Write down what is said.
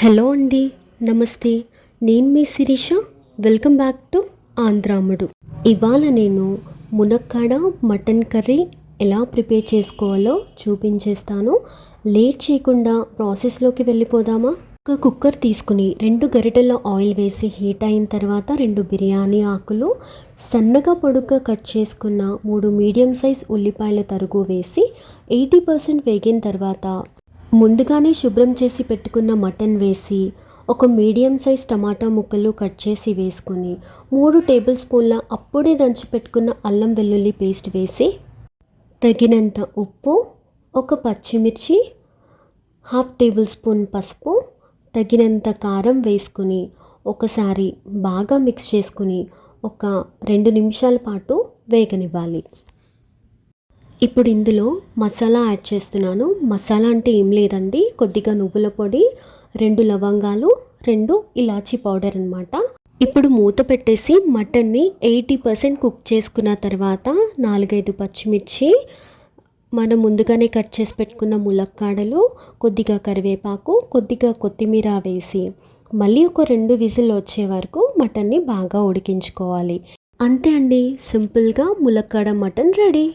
Hello అండి నమస్తే. నేను మీ Sirisha. Welcome back to Andhramudu. ఇవాళ నేను మునక్కాడ మటన్ కర్రీ ఎలా ప్రిపేర్ చేసుకోవాలో చూపించేస్తాను. లేట్ చేయకుండా ప్రాసెస్లోకి వెళ్ళిపోదామా? ఒక కుక్కర్ తీసుకుని రెండు గరిటెల ఆయిల్ వేసి హీట్ అయిన తర్వాత రెండు బిర్యానీ ఆకులు సన్నగా పొడుగ్గా కట్ చేసుకున్న మూడు మీడియం సైజ్ ఉల్లిపాయల తరుగు వేసి ఎయిటీ పర్సెంట్ వేగిన తర్వాత ముందుగానే శుభ్రం చేసి పెట్టుకున్న మటన్ వేసి ఒక మీడియం సైజ్ టమాటా ముక్కలు కట్ చేసి వేసుకొని మూడు టేబుల్ స్పూన్ల అప్పుడే దంచి పెట్టుకున్న అల్లం వెల్లుల్లి పేస్ట్ వేసి తగినంత ఉప్పు ఒక పచ్చిమిర్చి హాఫ్ టేబుల్ స్పూన్ పసుపు తగినంత కారం వేసుకుని ఒకసారి బాగా మిక్స్ చేసుకుని ఒక రెండు నిమిషాల పాటు వేగనివ్వాలి. ఇప్పుడు ఇందులో మసాలా యాడ్ చేస్తున్నాను. మసాలా అంటే ఏం లేదండి. కొద్దిగా నువ్వుల పొడి రెండు లవంగాలు రెండు ఇలాచీ పౌడర్ అనమాట ఇప్పుడు మూత పెట్టేసి మటన్ని ఎయిటీ పర్సెంట్ కుక్ చేసుకున్న తర్వాత నాలుగైదు పచ్చిమిర్చి మనం ముందుగానే కట్ చేసి పెట్టుకున్న ములక్కాడలు కొద్దిగా కరివేపాకు కొద్దిగా కొత్తిమీర వేసి మళ్ళీ ఒక రెండు విజిల్ వచ్చే వరకు మటన్ని బాగా ఉడికించుకోవాలి. అంతే అండి. సింపుల్గా ములక్కాడ మటన్ రెడీ.